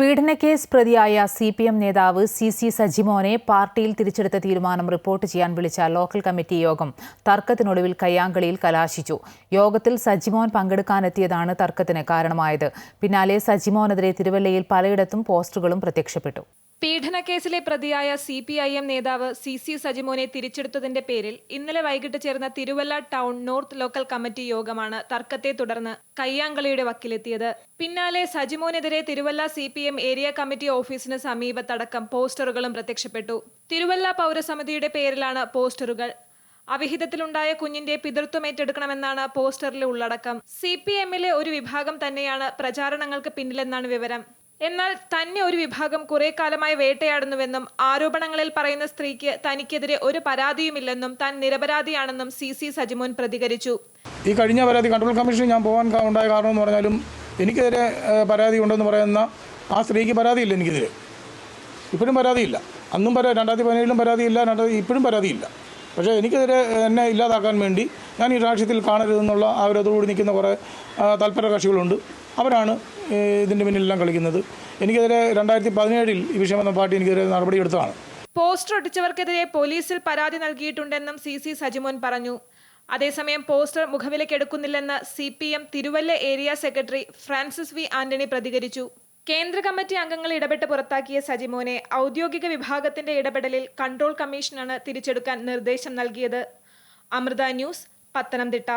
പീഡനക്കേസ് പ്രതിയായ C P M നേതാവ് C C സജിമോനെ പാർട്ടിയിൽ തിരിച്ചെടുത്ത തീരുമാനം റിപ്പോർട്ട് ചെയ്യാൻ വിളിച്ച ലോക്കൽ കമ്മിറ്റി യോഗം തർക്കത്തിനൊടുവിൽ കയ്യാങ്കളിയിൽ കലാശിച്ചു. യോഗത്തിൽ സജിമോൻ പങ്കെടുക്കാനെത്തിയതാണ് തർക്കത്തിന് കാരണമായത്. പിന്നാലെ സജിമോനെതിരെ തിരുവല്ലയിൽ പലയിടത്തും പോസ്റ്ററുകളും പ്രത്യക്ഷപ്പെട്ടു. പീഡനക്കേസിലെ പ്രതിയായ സി പി ഐ എം നേതാവ് സി സി സജിമോനെ തിരിച്ചെടുത്തതിന്റെ പേരിൽ ഇന്നലെ വൈകിട്ട് ചേർന്ന Thiruvalla town north local committee യോഗമാണ് തർക്കത്തെ തുടർന്ന് കയ്യാങ്കളിയുടെ വക്കിലെത്തിയത്. പിന്നാലെ സജിമോനെതിരെ Thiruvalla C P M area committee ഓഫീസിന് സമീപത്തടക്കം പോസ്റ്ററുകളും പ്രത്യക്ഷപ്പെട്ടു. തിരുവല്ല പൗരസമിതിയുടെ പേരിലാണ് പോസ്റ്ററുകൾ. അവിഹിതത്തിലുണ്ടായ കുഞ്ഞിന്റെ പിതൃത്വം ഏറ്റെടുക്കണമെന്നാണ് പോസ്റ്ററിലെ ഉള്ളടക്കം. സി പി എമ്മിലെ ഒരു വിഭാഗം തന്നെയാണ് പ്രചാരണങ്ങൾക്ക് പിന്നിലെന്നാണ് വിവരം. എന്നാൽ തന്നെ ഒരു വിഭാഗം കുറെ കാലമായി വേട്ടയാടുന്നുവെന്നും ആരോപണങ്ങളിൽ പറയുന്ന സ്ത്രീക്ക് തനിക്കെതിരെ ഒരു പരാതിയുമില്ലെന്നും താൻ നിരപരാധിയാണെന്നും സി സി സജിമോൻ പ്രതികരിച്ചു. ഈ കഴിഞ്ഞ പരാതി കൺട്രോൾ കമ്മീഷൻ ഞാൻ പോകാൻ ഉണ്ടായ കാരണം എന്ന് പറഞ്ഞാലും എനിക്കെതിരെ പരാതി ഉണ്ടെന്ന് പറയുന്ന ആ സ്ത്രീക്ക് പരാതിയില്ല എനിക്കെതിരെ. ഇപ്പോഴും പരാതിയില്ല. അന്നും പരാതി രണ്ടായിരത്തി പതിനേഴിലും പരാതിയില്ല രണ്ടായിരത്തി ഇപ്പോഴും പരാതിയില്ല. പക്ഷേ എനിക്കെതിരെ എന്നെ ഇല്ലാതാക്കാൻ വേണ്ടി ഞാൻ ഈ രാഷ്ട്രീയത്തിൽ കാണരുതെന്നുള്ള അവരതോടുകൂടി നിൽക്കുന്ന കുറേ തൽപര കക്ഷികളുണ്ട്. അവരാണ് ഇതിന്റെ പിന്നിലെല്ലാം കളിക്കുന്നത്. എനിക്കെതിരെ രണ്ടായിരത്തി പതിനേഴിൽ ഈ വിഷയം വന്ന പാർട്ടി എനിക്കെതിരെ നടപടിയെടുത്തതാണ്. പോസ്റ്റർ ഒട്ടിച്ചവർക്കെതിരെ പോലീസിൽ പരാതി നൽകിയിട്ടുണ്ടെന്നും സി സി സജിമോൻ പറഞ്ഞു. അതേസമയം poster മുഖവിലക്കെടുക്കുന്നില്ലെന്ന് C P M Thiruvalla area secretary Francis V Antony പ്രതികരിച്ചു. കേന്ദ്ര കമ്മിറ്റി അംഗങ്ങൾ ഇടപെട്ട് പുറത്താക്കിയ സജിമോനെ ഔദ്യോഗിക വിഭാഗത്തിന്റെ ഇടപെടലിൽ കൺട്രോൾ കമ്മീഷനാണ് തിരിച്ചെടുക്കാൻ നിർദ്ദേശം നൽകിയത്. അമൃത ന്യൂസ് പത്തനംതിട്ട.